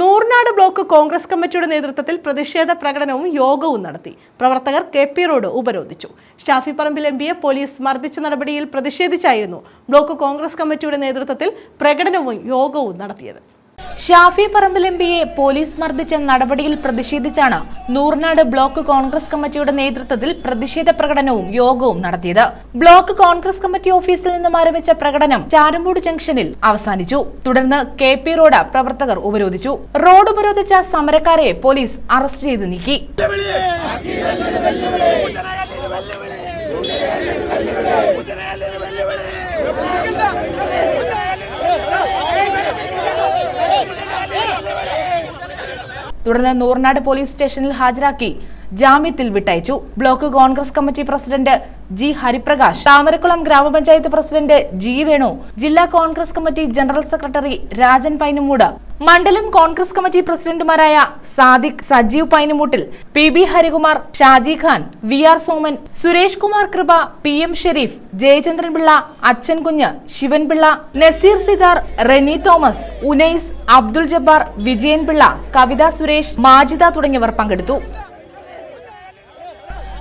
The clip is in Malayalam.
നൂർനാട് ബ്ലോക്ക് കോൺഗ്രസ് കമ്മിറ്റിയുടെ നേതൃത്വത്തിൽ പ്രതിഷേധ പ്രകടനവും യോഗവും നടത്തി. പ്രവർത്തകർ കെ പി റോഡ് ഉപരോധിച്ചു. ഷാഫി പറമ്പിൽ എം പിയെ പോലീസ് മർദ്ദിച്ച നടപടിയിൽ പ്രതിഷേധിച്ചായിരുന്നു ബ്ലോക്ക് കോൺഗ്രസ് കമ്മിറ്റിയുടെ നേതൃത്വത്തിൽ പ്രകടനവും യോഗവും നടത്തിയത്. ഷാഫി പറമ്പിൽ എം പോലീസ് മർദ്ദിച്ച നടപടിയിൽ പ്രതിഷേധിച്ചാണ് നൂർനാട് ബ്ലോക്ക് കോൺഗ്രസ് കമ്മിറ്റിയുടെ നേതൃത്വത്തിൽ പ്രതിഷേധ പ്രകടനവും യോഗവും നടത്തിയത്. ബ്ലോക്ക് കോൺഗ്രസ് കമ്മിറ്റി ഓഫീസിൽ നിന്നും ആരംഭിച്ച പ്രകടനം ചാരമ്പൂട് ജംഗ്ഷനിൽ അവസാനിച്ചു. തുടർന്ന് കെ പി റോഡ് പ്രവർത്തകർ ഉപരോധിച്ചു. റോഡ് ഉപരോധിച്ച സമരക്കാരെ പോലീസ് അറസ്റ്റ് ചെയ്ത് നീക്കി. തുടർന്ന് നൂർനാട് പോലീസ് സ്റ്റേഷനിൽ ഹാജരാക്കി. ജാമ്യത്തിൽ വിട്ടയച്ചു. Block Congress committee president G Hariprakash Thamarakkulam ഗ്രാമപഞ്ചായത്ത് പ്രസിഡന്റ് ജി വേണു ജില്ലാ Congress committee general secretary Rajan Painumoodu മണ്ഡലം കോൺഗ്രസ് കമ്മിറ്റി പ്രസിഡന്റുമാരായ Sadiq Sajeev പൈനുമൂട്ടിൽ P B Harikumar Shaji Khan V R Soman Suresh Kumar Kripa P M Sharif Jayachandran Pillai Achan Kunju Sivanpillai Nazeer Sidar Reni Thomas Unais Abdul Jabbar Vijayan Pillai Kavitha Suresh Majida തുടങ്ങിയവർ പങ്കെടുത്തു.